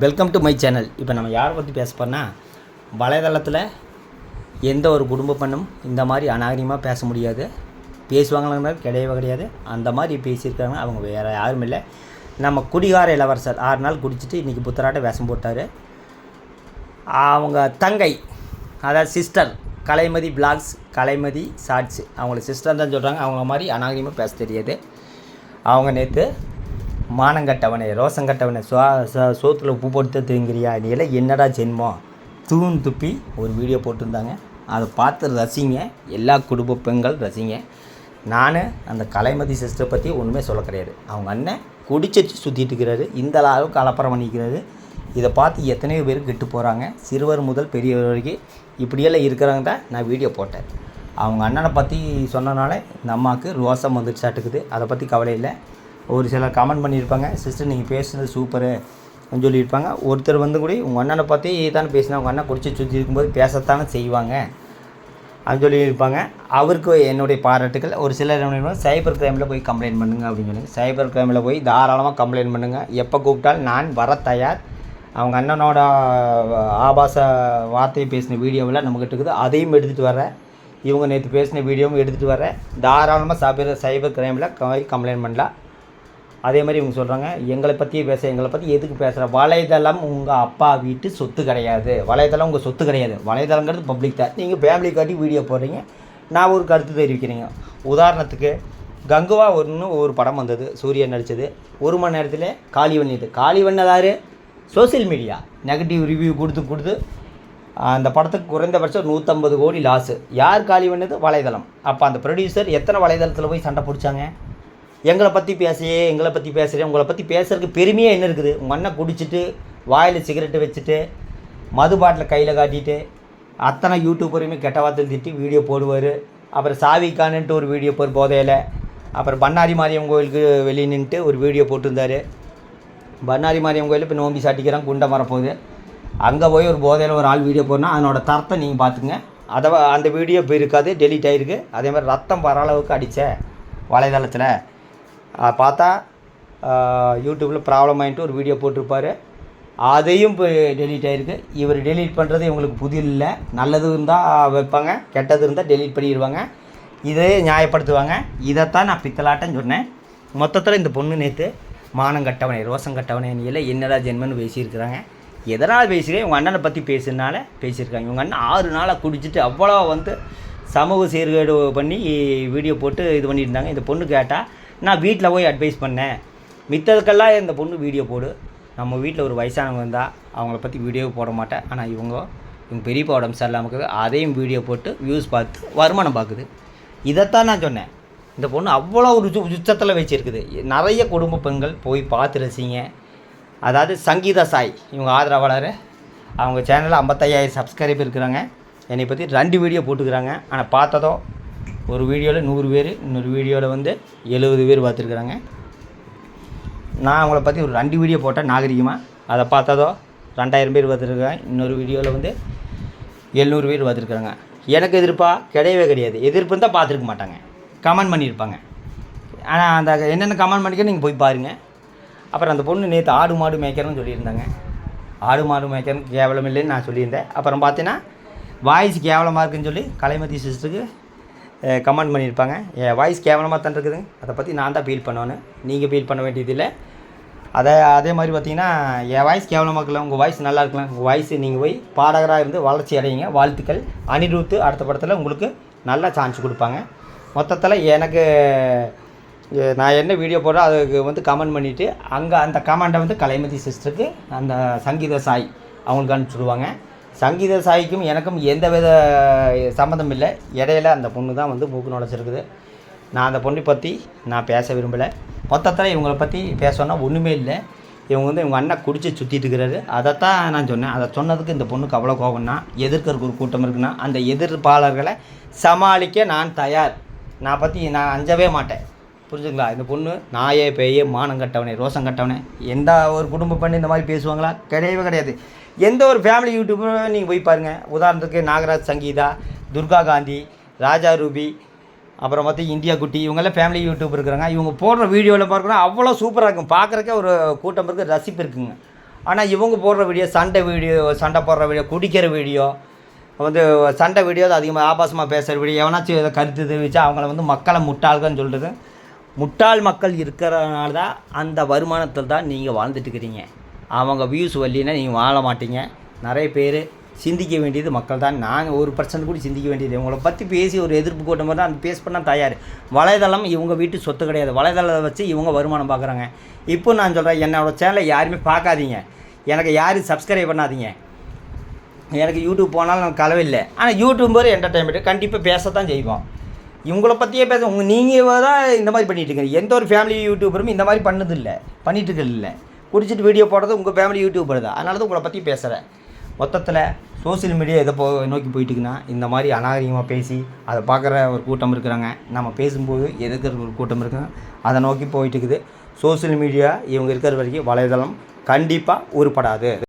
Welcome to my channel இப்போ நம்ம யாரை பற்றி பேச போகிறோன்னா வலைதளத்தில் எந்த ஒரு குடும்ப பெண்ணும் இந்த மாதிரி அநாகரிகமாக பேச முடியாது. பேசுவாங்களா கிடையவே கிடையாது. அந்த மாதிரி பேசியிருக்காங்க. அவங்க வேறு யாரும் இல்லை. நம்ம குடிகார இளவரசர் ஆறு நாள் குடிச்சிட்டு இன்றைக்கி புத்தராட்ட வேஷம் போட்டார். அவங்க தங்கை அதாவது sister Kalaimathi blogs Kalaimathi shorts அவங்கள சிஸ்டர் தான் சொல்கிறாங்க அவங்க மாதிரி அநாகரிகமாக பேச தெரியாது. அவங்க நேற்று மானங்கட்டவனே ரோசங்கட்டவனே சுவா சோ- சோத்துல உப்பு போட்டு தூங்குறியா நீ எல்லாம் என்னடா ஜென்மம்? தூண் துப்பி ஒரு வீடியோ போட்டிருந்தாங்க. அதை பார்த்து ரசிங்க. எல்லா குடும்ப பெண்கள் ரசிங்க. நான் அந்த கலைமதி சிஸ்டரை பற்றி ஒன்றுமே சொல்ல கிடையாது. அவங்க அண்ணன் குடிச்சிட்டு சுற்றிட்டு இருக்கிறாரு. இந்த அளவுக்கு அலப்பறம் பண்ணிக்கிறாரு. இதை பார்த்து எத்தனையோ பேர் கெட்டு போகிறாங்க சிறுவர் முதல் பெரியவர் வரைக்கும் இப்படியெல்லாம் இருக்கிறாங்க தான் நான் வீடியோ போட்டேன். அவங்க அண்ணனை பற்றி சொன்னனால இந்த அம்மாவுக்கு ரோசம் வந்துட்டு சாட்டுக்குது அதை பற்றி கவலை இல்லை. ஒரு சிலர் கமெண்ட் பண்ணியிருப்பாங்க சிஸ்டர் நீங்கள் பேசுனது சூப்பரு சொல்லியிருப்பாங்க. ஒருத்தர் வந்து கூட உங்கள் அண்ணனை பார்த்து தானே பேசினா உங்கள் அண்ணன் குடிச்சு சுற்றி இருக்கும்போது பேசத்தானே செய்வாங்க அப்படின்னு சொல்லியிருப்பாங்க. அவருக்கு என்னுடைய பாராட்டுகள் ஒரு சிலர் என்ன சைபர் கிரைமில் போய் கம்ப்ளைண்ட் பண்ணுங்க அப்படின்னு சொல்லி சைபர் கிரைமில் போய் தாராளமாக கம்ப்ளைண்ட் பண்ணுங்கள் எப்போ கூப்பிட்டாலும் நான் வர தயார். அவங்க அண்ணனோட ஆபாச வார்த்தையை பேசின வீடியோவில் நம்மக்கிட்ட இருக்குது. அதையும் எடுத்துகிட்டு வரேன் இவங்க நேற்று பேசின வீடியோவும் எடுத்துகிட்டு வரேன் தாராளமாக சைபர் சைபர் கிரைமில் போய் கம்ப்ளைண்ட் பண்ணலாம். அதே மாதிரி இவங்க சொல்கிறாங்க எங்களை பற்றியே பேச எங்களை பற்றி எதுக்கு பேசுகிற வலைதளம் உங்கள் அப்பா வீட்டு சொத்து கிடையாது. வலைதளம் உங்கள் சொத்து கிடையாது. வலைதளங்கிறது பப்ளிக் தான். நீங்கள் ஃபேமிலி காட்டி வீடியோ போடுறீங்க. நான் ஒரு கருத்து தெரிவிக்கிறீங்க. உதாரணத்துக்கு கங்குவா ஒன்று ஒரு படம் வந்தது சூரியன் நடித்தது ஒரு மணி நேரத்தில் காலி இது காலி யாரு? சோஷியல் மீடியா நெகட்டிவ் ரிவ்யூ கொடுத்து கொடுத்து அந்த படத்துக்கு குறைந்தபட்சம் நூற்றம்பது கோடி லாஸு யார் காலி பண்ணது? வலைதளம். அப்போ அந்த ப்ரொடியூசர் எத்தனை வலைதளத்தில் போய் சண்டை பிடிச்சாங்க? எங்களை பற்றி பேசியே எங்களை பற்றி பேசுகிறேன் உங்களை பற்றி பேசுறதுக்கு பெருமையாக என்ன இருக்குது? மண்ணை குடிச்சிட்டு வாயில் சிகரெட்டு வச்சுட்டு மது பாட்டில் கையில் காட்டிட்டு அத்தனை யூடியூபரையுமே கெட்ட வார்த்தை திட்டி வீடியோ போடுவார். அப்புறம் சாவிக்கானுன்ட்டு ஒரு வீடியோ போர் போதையில் அப்புறம் பண்ணாரி மாரியம்மன் கோயிலுக்கு வெளியே நின்றுட்டு ஒரு வீடியோ போட்டிருந்தார். பண்ணாரி மாரியம்மன் கோயிலில் இப்போ நோம்பி சாட்டிக்கிறான் குண்டை மரப்போகுது அங்கே போய் ஒரு போதையில் ஒரு ஆள் வீடியோ போடணும் அதனோட தரத்தை நீங்கள் பார்த்துங்க அதை அந்த வீடியோ இப்போ இருக்காது டெலீட் ஆகிருக்கு அதே மாதிரி ரத்தம் வர அளவுக்கு அடித்த வலைதளத்தில் பார்த்தா யூடியூப்பில் ப்ராப்ளம் ஆகிட்டு ஒரு வீடியோ போட்டிருப்பாரு. அதையும் இப்போ டெலீட் ஆகிருக்கு இவர் டெலீட் பண்ணுறது இவங்களுக்கு புதிய இல்லை. நல்லது இருந்தால் வைப்பாங்க கெட்டது இருந்தால் டெலீட் பண்ணிடுவாங்க இதே நியாயப்படுத்துவாங்க. இதைத்தான் நான் பித்தலாட்டம் சொன்னேன். மொத்தத்தில் இந்த பொண்ணு நேற்று மானம் கட்டவனை ரோசம் கட்டவனே நீ என்னடா ஜென்மன்னு பேசியிருக்கிறாங்க. எதனால் பேசுகிறேன் உங்கள் அண்ணனை பற்றி பேசுனால பேசியிருக்காங்க. இவங்க அண்ணன் ஆறு நாளாக குடிச்சிட்டு அவ்வளோ வந்து சமூக சீர்கேடு பண்ணி வீடியோ போட்டு இது பண்ணியிருந்தாங்க. இந்த பொண்ணு கேட்டால் நான் வீட்டில் போய் அட்வைஸ் பண்ணேன். மித்ததுக்கெல்லாம் இந்த பொண்ணு வீடியோ போடு. நம்ம வீட்டில் ஒரு வயசானவங்க இருந்தால் அவங்கள பற்றி வீடியோ போட மாட்டேன். ஆனால் இவங்க இவங்க பெரியப்பா உடம்பு சரியில்லாமல் இருக்குது. அதையும் வீடியோ போட்டு வியூஸ் பார்த்து வருமானம் பார்க்குது. இதைத்தான் நான் சொன்னேன். இந்த பொண்ணு அவ்வளோ ஒரு உச்சத்தில் வச்சுருக்குது. நிறைய குடும்ப பெண்கள் போய் பார்த்து ரசிங்க. அதாவது சங்கீதா சாய் இவங்க ஆதரவாளர் அவங்க சேனலில் ஐம்பத்தையாயிரம் சப்ஸ்கிரைபர் இருக்கிறாங்க. என்னை பற்றி ரெண்டு வீடியோ போட்டுக்கிறாங்க. ஆனால் பார்த்ததோ ஒரு வீடியோவில் நூறு பேர் இன்னொரு வீடியோவில் வந்து எழுபது பேர் பார்த்துருக்குறாங்க. நான் அவங்கள பற்றி ஒரு ரெண்டு வீடியோ போட்டேன் நாகரிகமாக அதை பார்த்ததோ ரெண்டாயிரம் பேர் பார்த்துருக்குறேன் இன்னொரு வீடியோவில் வந்து எழுநூறு பேர் பார்த்துருக்குறாங்க. எனக்கு எதிர்ப்பா கிடையவே கிடையாது. எதிர்ப்பு இருந்தால் பார்த்துருக்க மாட்டாங்க. கமெண்ட் பண்ணியிருப்பாங்க. ஆனால் அந்த என்னென்ன கமெண்ட் பண்ணிக்க நீங்கள் போய் பாருங்கள் அப்புறம் அந்த பொண்ணு நேற்று ஆடு மாடு மேய்க்கிறேன்னு சொல்லியிருந்தாங்க. ஆடு மாடு மேய்க்கிறன்னு கேவலம் இல்லைன்னு நான் சொல்லியிருந்தேன். அப்புறம் பார்த்தீங்கன்னா வாய்ஸ் கேவலமாக இருக்குன்னு சொல்லி கலைமதி சிஸ்டருக்கு கமெண்ட் பண்ணியிருப்பாங்க என் வாய்ஸ் கேவலமாக தான் இருக்குதுங்க அதை பற்றி நான் தான் ஃபீல் பண்ணணும். நீங்கள் ஃபீல் பண்ண வேண்டியதில்லை அதை அதே மாதிரி பார்த்தீங்கன்னா என் வாய்ஸ் கேவலமாக இருக்கலாம் உங்கள் வாய்ஸ் நல்லா இருக்கலாம் உங்கள் வாய்ஸ் நீங்கள் போய் பாடகராக இருந்து வளர்ச்சி அடையுங்க. வாழ்த்துக்கள். அனிருத்து அடுத்த படத்தில் உங்களுக்கு நல்ல சான்ஸ் கொடுப்பாங்க. மொத்தத்தில் எனக்கு நான் என்ன வீடியோ போடுறேன் அதுக்கு வந்து கமெண்ட் பண்ணிவிட்டு அங்கே அந்த கமெண்டை வந்து கலைமதி சிஸ்டருக்கு அந்த சங்கீத சாய் அவங்களுக்கு அனுப்பிச்சுடுவாங்க சங்கீத சாய்க்கும் எனக்கும் எந்த வித சம்மந்தம் இல்லை இடையில அந்த பொண்ணு தான் வந்து மூக்கு நுழைச்சிருக்குது. நான் அந்த பொண்ணை பற்றி நான் பேச விரும்பலை. மொத்தத்தில் இவங்களை பற்றி பேசணும்னா ஒன்றுமே இல்லை. இவங்க வந்து இவங்க அண்ணன் குடிச்சு சுற்றிட்டு இருக்கிறாரு. அதைத்தான் நான் சொன்னேன். அதை சொன்னதுக்கு இந்த பொண்ணுக்கு அவ்வளோ கோபம்னா எதிர்க்கிறதுக்கு ஒரு கூட்டம் இருக்குன்னா அந்த எதிர்ப்பாளர்களை சமாளிக்க நான் தயார். நான் பற்றி நான் அஞ்சவே மாட்டேன். புரிஞ்சுங்களா இந்த பொண்ணு நாயே பேயே மானம் கட்டவனே ரோசம் கட்டவனே. எந்த ஒரு குடும்ப பெண் இந்த மாதிரி பேசுவாங்களா? கிடையவே கிடையாது. எந்த ஒரு ஃபேமிலி யூடியூபரும் நீங்கள் போய் பாருங்கள் உதாரணத்துக்கு நாகராஜ் சங்கீதா துர்கா காந்தி ராஜா ரூபி அப்புறம் பார்த்து இந்தியா குட்டி இவங்கெல்லாம் ஃபேமிலி யூடியூப் இருக்கிறாங்க. இவங்க போடுற வீடியோவில் பார்க்கணும் அவ்வளோ சூப்பராக இருக்கும். பார்க்குறக்கே ஒரு கூட்டம் இருக்குது ரசிப்பு இருக்குங்க. ஆனால் இவங்க போடுற வீடியோ சண்டை வீடியோ சண்டை போடுற வீடியோ குடிக்கிற வீடியோ வந்து சண்டை வீடியோ அதிகமாக ஆபாசமாக பேசுகிற வீடியோ எவனாச்சும் இதை கருத்து தெரிவித்தா அவங்கள வந்து மக்களை முட்டாள்கன்னு சொல்கிறது முட்டாள் மக்கள் இருக்கிறனால தான் அந்த வருமானத்தில் தான் நீங்கள் வாழ்ந்துட்டு இருக்கிறீங்க. அவங்க வியூஸ் வரலின்னா நீங்கள் வாழ மாட்டீங்க. நிறைய பேர் சிந்திக்க வேண்டியது மக்கள் தான் நாங்கள் ஒரு பர்சன்ட் கூட சிந்திக்க வேண்டியது இவங்களை பற்றி பேசி ஒரு எதிர்ப்பு கூட்டம் மாதிரி அந்த பேஸ் பண்ணால் தயார். வலைதளம் இவங்க வீட்டு சொத்து கிடையாது. வலைதளத்தை வச்சு இவங்க வருமானம் பார்க்குறாங்க. இப்போ நான் சொல்கிறேன் என்னோடய சேனலை யாருமே பார்க்காதீங்க. எனக்கு யாரும் சப்ஸ்கிரைப் பண்ணாதீங்க. எனக்கு யூடியூப் போனாலும் நான் கலவை ஆனால் யூடியூப் ஒரு என்டர்டைன்மெண்ட் கண்டிப்பாக பேசத்தான் செய்வோம். இவங்கள பற்றியே பேச உங்கள் நீங்கள் தான் இந்த மாதிரி பண்ணிகிட்டு இருக்கீங்க. எந்த ஒரு ஃபேமிலி யூடியூபரும் இந்த மாதிரி பண்ணதில்லை. பண்ணிகிட்டு பண்ணிட்டு இல்லை குடிச்சிட்டு வீடியோ போடுறது உங்கள் ஃபேமிலி யூடியூப் தான். அதனால தான் உங்களை பற்றி பேசுகிறேன் மொத்தத்தில் சோஷியல் மீடியா எதை போ நோக்கி போயிட்டுக்குன்னா இந்த மாதிரி அநாகரிகமாக பேசி அதை பார்க்குற ஒரு கூட்டம் இருக்கிறாங்க. நம்ம பேசும்போது எதிர்க்கிற ஒரு கூட்டம் இருக்குங்க அதை நோக்கி போயிட்டு இருக்குது சோஷியல் மீடியா இவங்க இருக்கிற வரைக்கும் வலைதளம் கண்டிப்பாக உருப்படாது.